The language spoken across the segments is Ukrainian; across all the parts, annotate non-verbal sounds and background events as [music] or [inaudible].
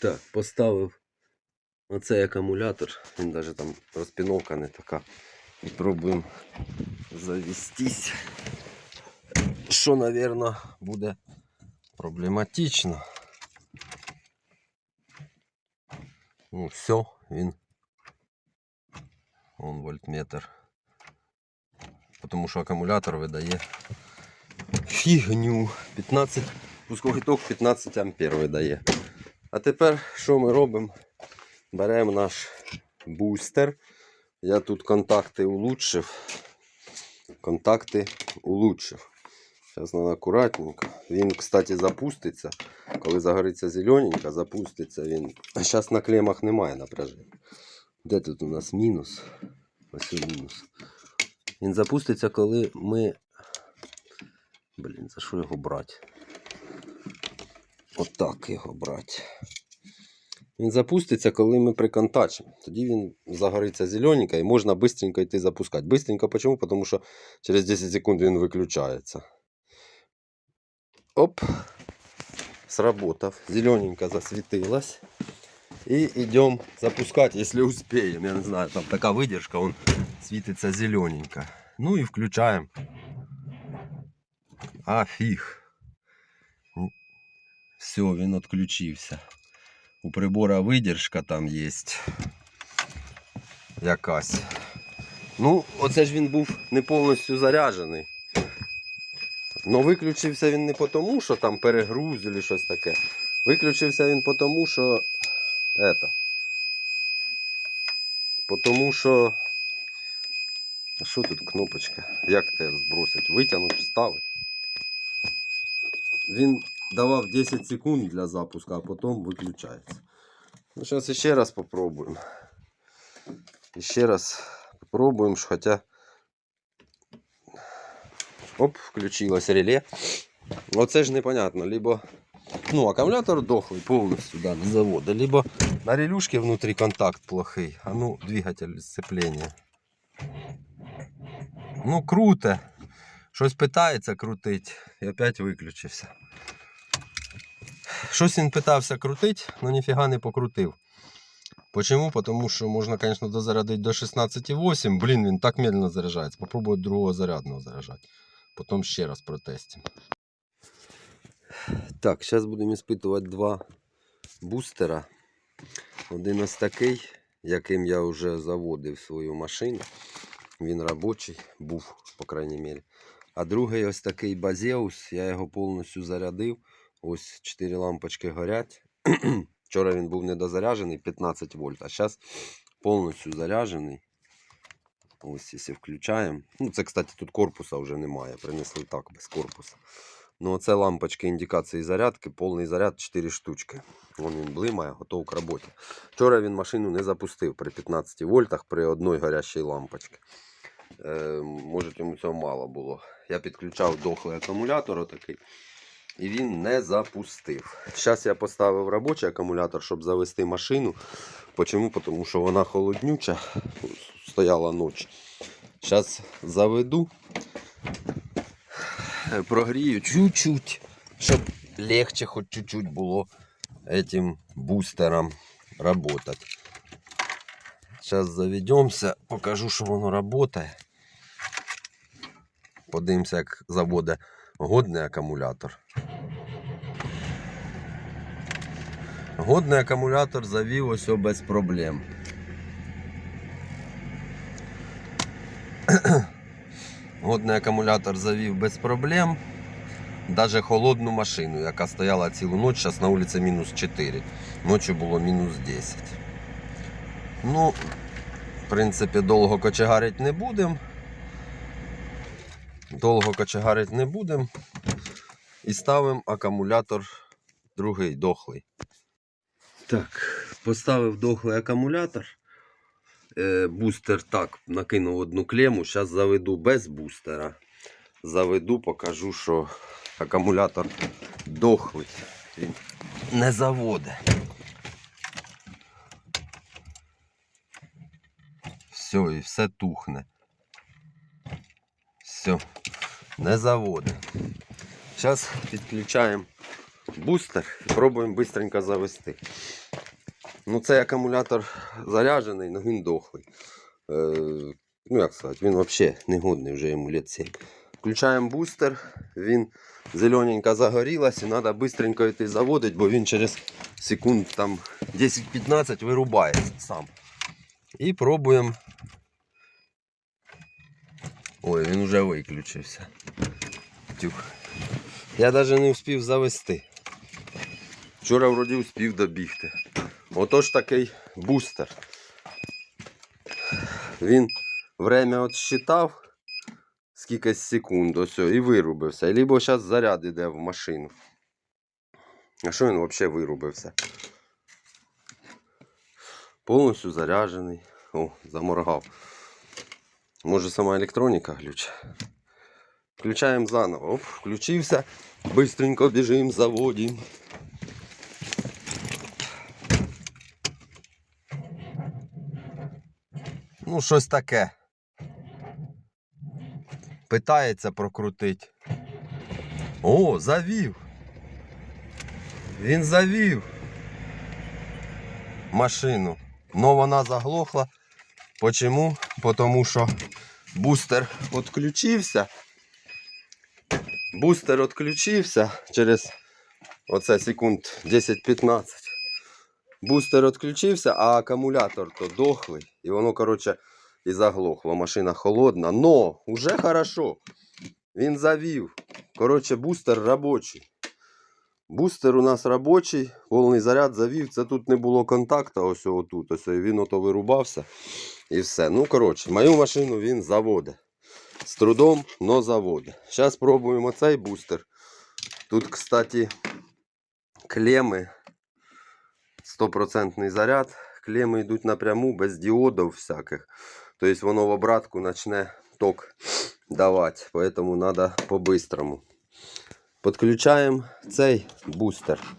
Так, поставив оцей акумулятор. Він навіть там розпіновка не така. І пробуємо завестись. Що, мабуть, буде проблематично. Ну, все, він. Вон вольтметр. Тому що акумулятор видає фігню. 15, пусковий ток 15 ампер видає. А тепер що ми робимо? Беремо наш бустер. Я тут контакти улучшив. Контакти улучшив. Зараз треба акуратненько. Він, кстати, запуститься. Коли загориться зелененька, запуститься він. А зараз на клемах немає напряження. Де тут у нас мінус? Ось мінус. Він запуститься, коли ми. Блін, за що його брати? Отак його брати. Він запуститься, коли ми приконтачимо. Тоді він загориться зелененько і можна швидко йти запускати. Бистренько почему? Тому що через 10 секунд він виключається. Оп. Сработав. Зелененько засветилась. И идем запускать, если успеем. Я не знаю, там такая выдержка, он светится зелененько. Ну и включаем. А фиг. Все, він відключився. У прибора видержка там є. Якась. Ну, оце ж він був не повністю заряджений. Ну, виключився він не тому, що там перегруз чи щось таке. Виключився він тому, що. Это. Потому що. Що тут кнопочка? Як те збросить? Витягнути, вставити. Він давав 10 секунд для запуску, а потім виключається. Ну, зараз ще раз попробуємо. І ще раз попробуємо, ж, хоча. Оп, включилось реле. Оце ж непонятно. Либо ну, аккумулятор дохлый полностью, да, с завода. Либо на релюшке внутри контакт плохой. А ну, двигатель сцепления. Ну, круто. Щось питається крутить і опять виключився. Щось він питався крутить, але ніфіга не покрутив. Почему? Потому що можна, конечно, дозарядити до 16,8. Блін, він так медленно заряджається. Попробую другого зарядного заряджати. Потім ще раз протестимо. Так, зараз будемо іспитувати два бустера. Один ось такий, яким я вже заводив свою машину. Він робочий був, по крайній мірі. А другий ось такий базеус, я його повністю зарядив. Ось 4 лампочки горять. [clears throat] Вчора він був недозаряджений 15 вольт, а зараз повністю заряджений. Ось, якщо включаємо. Ну, це, кстати, тут корпуса вже немає. Принесли так, без корпуса. Ну, оце лампочки індикації зарядки, повний заряд 4 штучки. Вон він блимає, готов к роботі. Вчора він машину не запустив при 15 вольтах при одній горящій лампочці. Е, може йому цього мало було. Я підключав дохлий акумулятор отакий. І він не запустив. Зараз я поставив робочий акумулятор, щоб завести машину. Почому? Тому що вона холоднюча, стояла ніч. Зараз заведу, прогрію чуть-чуть, щоб легче хоч чуть-чуть було этим бустером работать. Зараз заведемося, покажу, що воно працює. Подивимося, як заводить годний акумулятор. Годний акумулятор завів ось без проблем. [clears throat] Годний акумулятор завів без проблем. Даже холодну машину, яка стояла цілу ніч, зараз на вулиці мінус 4. Ночі було мінус 10. Ну, в принципі, довго кочегарити не будемо. Довго кочегарити не будемо. І ставимо акумулятор другий дохлий. Так, поставив дохлий акумулятор. Е, бустер так, накинув одну клему. Зараз заведу без бустера. Заведу, покажу, що акумулятор дохлий. Він не заводить. Все, і все тухне. Все, не заводить. Зараз підключаємо бустер пробуємо швидко завести. Ну, цей акумулятор заряджений, але він дохлий. Е, ну, як сказати, він взагалі негодний вже йому лет 7. Включаємо бустер, він зелененько загорілась і треба швидко йти заводити, бо він через секунд там 10-15 вирубається сам. І пробуємо. Ой, він вже виключився. Тюх. Я навіть не встиг завести. Вчора вроді успів добігти. Отож такий бустер. Він время отсчитав скільки секунд ось і вирубився. Либо зараз заряд іде в машину. А що він взагалі вирубився? Повністю заряджений. О, заморгав. Може сама електроніка глюча. Включаємо заново. Оп, включився. Быстренько біжимо, заводимо. Ну, щось таке. Питається прокрутити. О, завів. Він завів машину. Но вона заглохла. Почему? Потому що бустер відключився. Бустер відключився через оце секунд 10-15. Бустер відключився, а акумулятор то дохлий. І воно, коротше, і заглохло. Машина холодна. Но уже хорошо. Він завів. Коротше, бустер робочий. Бустер у нас робочий, повний заряд завів. Це тут не було контакта, ось отут. Ось він ото вирубався. І все. Ну, коротше, мою машину він заводить. З трудом, но заводить. Зараз спробуємо цей бустер. Тут, кстати, клеми. Стопроцентний заряд. Клеми йдуть напряму, без діодів всяких. Тобто воно в обратку почне ток давати. Поэтому надо по-быстрому. Подключаємо цей бустер.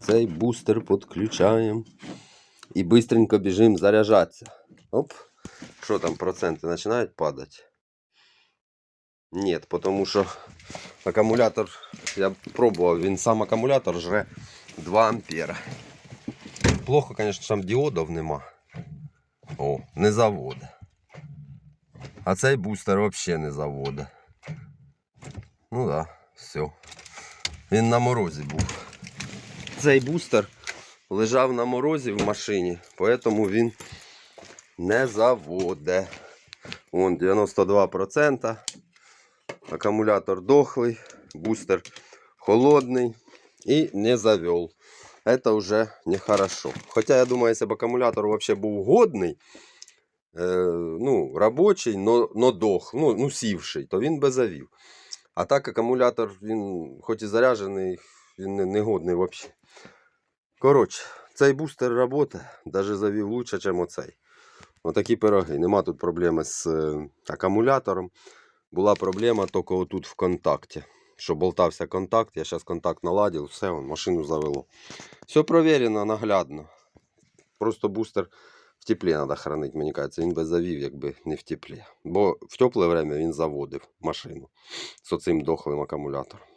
Цей бустер підключаємо. І быстренько біжимо заряджатися. Оп. Що там проценти починають падати? Ні, тому що акумулятор, я пробував, він сам акумулятор жре 2 ампера. Плохо, звісно, там діодів нема. О, не заводить. А цей бустер взагалі не заводить. Ну да, все. Він на морозі був. Цей бустер лежав на морозі в машині, тому він не заводе. Вон 92%. Акумулятор дохлий, бустер холодний и не завел Это уже нехорошо. Хотя я думаю, если бы аккумулятор вообще был годный, э, ну, рабочий, но, но дох, ну, ну, сівший, то він би завів. А так акумулятор, він хоч і заряджений, він не, не годний взагалі. Коротше, цей бустер працює, навіть завів лучше, ніж оцей. Отакі пироги. Нема тут проблеми з е, акумулятором. Була проблема тільки отут в контакті. Що болтався контакт, я зараз контакт наладив, все, он, машину завело. Все провірено, наглядно. Просто бустер в теплі треба хранити, мені кажеться. Він би завів, якби не в теплі. Бо в тепле время він заводив машину з оцим дохлим акумулятором.